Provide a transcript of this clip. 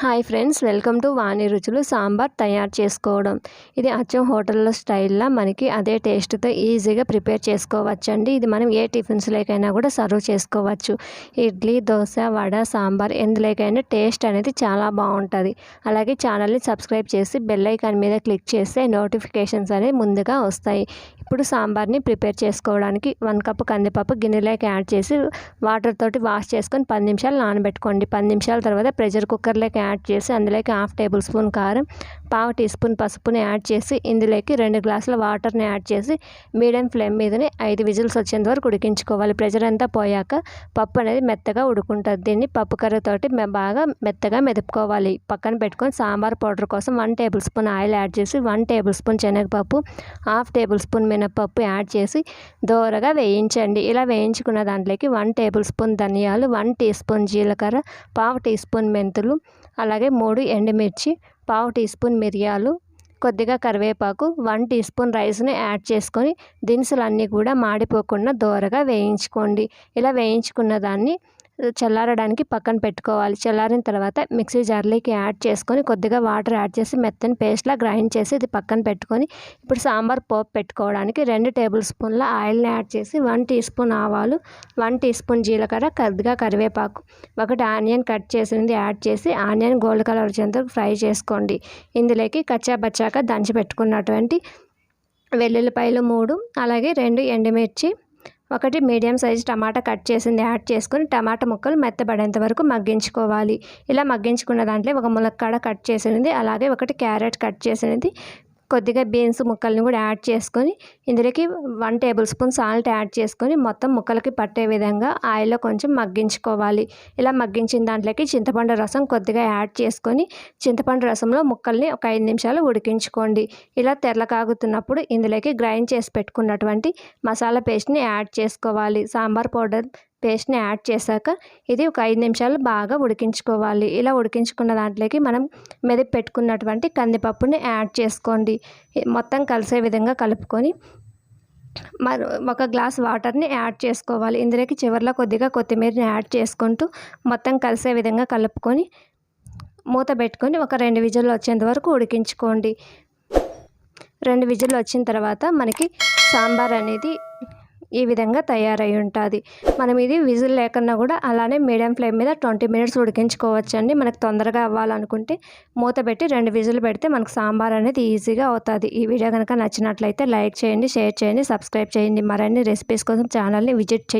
Hi friends welcome to Vani Ruchulu sambar తయారు చేసుకోవడం. ఇది అచ్చం హోటల్లో స్టైల్లో మనకి అదే టేస్ట్తో ఈజీగా ప్రిపేర్ చేసుకోవచ్చండి. ఇది మనం ఏ టిఫిన్స్లోకైనా కూడా సర్వ్ చేసుకోవచ్చు. ఇడ్లీ దోశ వడ సాంబార్ ఎందులోకైనా టేస్ట్ అనేది చాలా బాగుంటుంది. అలాగే ఛానల్ని సబ్స్క్రైబ్ చేసి బెల్ ఐకాన్ మీద క్లిక్ చేస్తే నోటిఫికేషన్స్ అనేవి ముందుగా వస్తాయి. ఇప్పుడు సాంబార్ని ప్రిపేర్ చేసుకోవడానికి వన్ కప్ కందిపప్పు గిన్నెలోకి యాడ్ చేసి వాటర్ తోటి వాష్ చేసుకొని పది నిమిషాలు నానబెట్టుకోండి. పది నిమిషాల తర్వాత ప్రెషర్ కుక్కర్లోకి యాడ్ చేసి అందులోకి హాఫ్ టేబుల్ స్పూన్ కారం పావు టీ స్పూన్ పసుపుని యాడ్ చేసి ఇందులోకి రెండు గ్లాసుల వాటర్ని యాడ్ చేసి మీడియం ఫ్లేమ్ మీదనే ఐదు విజిల్స్ వచ్చేంత వరకు ఉడికించుకోవాలి. ప్రెషర్ అంతా పోయాక పప్పు అనేది మెత్తగా ఉడుకుంటుంది. దీన్ని పప్పు కర్రతోటి బాగా మెత్తగా మెదుపుకోవాలి. పక్కన పెట్టుకొని సాంబార్ పౌడర్ కోసం one tablespoon oil add చేసి వన్ టేబుల్ స్పూన్ శనగపప్పు హాఫ్ టేబుల్ స్పూన్ మినపప్పు యాడ్ చేసి దోరగా వేయించండి. ఇలా వేయించుకున్న దాంట్లోకి వన్ టేబుల్ స్పూన్ ధనియాలు వన్ టీ స్పూన్ జీలకర్ర పావు టీ స్పూన్ మెంతులు అలాగే మూడు ఎండుమిర్చి పావు టీ స్పూన్ మిరియాలు కొద్దిగా కరివేపాకు వన్ టీ స్పూన్ రైస్ని యాడ్ చేసుకొని దినుసులన్నీ కూడా మాడిపోకుండా దోరగా వేయించుకోండి. ఇలా వేయించుకున్న దాన్ని చల్లారడానికి పక్కన పెట్టుకోవాలి. చల్లారిన తర్వాత మిక్సీ జార్లోకి యాడ్ చేసుకొని కొద్దిగా వాటర్ యాడ్ చేసి మెత్తని పేస్ట్లా గ్రైండ్ చేసి ఇది పక్కన పెట్టుకొని ఇప్పుడు సాంబార్ పోపు పెట్టుకోవడానికి రెండు టేబుల్ స్పూన్ల ఆయిల్ని యాడ్ చేసి వన్ టీ స్పూన్ ఆవాలు వన్ టీ స్పూన్ జీలకర్ర కొద్దిగా కరివేపాకు ఒకటి ఆనియన్ కట్ చేసింది యాడ్ చేసి ఆనియన్ గోల్డ్ కలర్ వచ్చేంతవరకు ఫ్రై చేసుకోండి. ఇందులోకి కచ్చా బచ్చాక దంచి పెట్టుకున్నటువంటి వెల్లుల్లిపాయలు మూడు అలాగే రెండు ఎండుమిర్చి ఒకటి మీడియం సైజ్ టమాటా కట్ చేసింది యాడ్ చేసుకొని టమాటా ముక్కలు మెత్తబడేంత వరకు మగ్గించుకోవాలి. ఇలా మగ్గించుకున్న దాంట్లో ఒక ములక్కాడ కట్ చేసినది అలాగే ఒకటి క్యారెట్ కట్ చేసినది కొద్దిగా బీన్స్ ముక్కల్ని కూడా యాడ్ చేసుకొని ఇందులోకి one tablespoon salt add చేసుకొని మొత్తం ముక్కలకి పట్టే విధంగా ఆయిల్లో కొంచెం మగ్గించుకోవాలి. ఇలా మగ్గించిన దాంట్లోకి చింతపండు రసం కొద్దిగా యాడ్ చేసుకొని చింతపండు రసంలో ముక్కల్ని ఒక ఐదు నిమిషాలు ఉడికించుకోండి. ఇలా తెరలకాగుతున్నప్పుడు ఇందులోకి గ్రైండ్ చేసి పెట్టుకున్నటువంటి మసాలా పేస్ట్ని యాడ్ చేసుకోవాలి. సాంబార్ పౌడర్ పేస్ట్ని యాడ్ చేశాక ఇది ఒక ఐదు నిమిషాలు బాగా ఉడికించుకోవాలి. ఇలా ఉడికించుకున్న దాంట్లోకి మనం మెదిపి పెట్టుకున్నటువంటి కందిపప్పుని యాడ్ చేసుకోండి. మొత్తం కలిసే విధంగా కలుపుకొని మరి ఒక గ్లాస్ వాటర్ని యాడ్ చేసుకోవాలి. ఇందులోకి చివరిలో కొద్దిగా కొత్తిమీరని యాడ్ చేసుకుంటూ మొత్తం కలిసే విధంగా కలుపుకొని మూత పెట్టుకొని ఒక రెండు విజిల్లు వచ్చేంత వరకు ఉడికించుకోండి. రెండు విజిల్లు వచ్చిన తర్వాత మనకి సాంబార్ అనేది ఈ విధంగా తయారై ఉంటుంది. మనం ఇది విజిల్ లేకుండా కూడా అలానే మీడియం ఫ్లేమ్ మీద ట్వంటీ మినిట్స్ ఉడికించుకోవచ్చండి. మనకు తొందరగా అవ్వాలనుకుంటే మూత పెట్టి రెండు విజిల్ పెడితే మనకు సాంబార్ అనేది ఈజీగా అవుతుంది. ఈ వీడియో కనుక నచ్చినట్లయితే లైక్ చేయండి షేర్ చేయండి సబ్స్క్రైబ్ చేయండి. మరిన్ని రెసిపీస్ కోసం ఛానల్ని విజిట్ చేయండి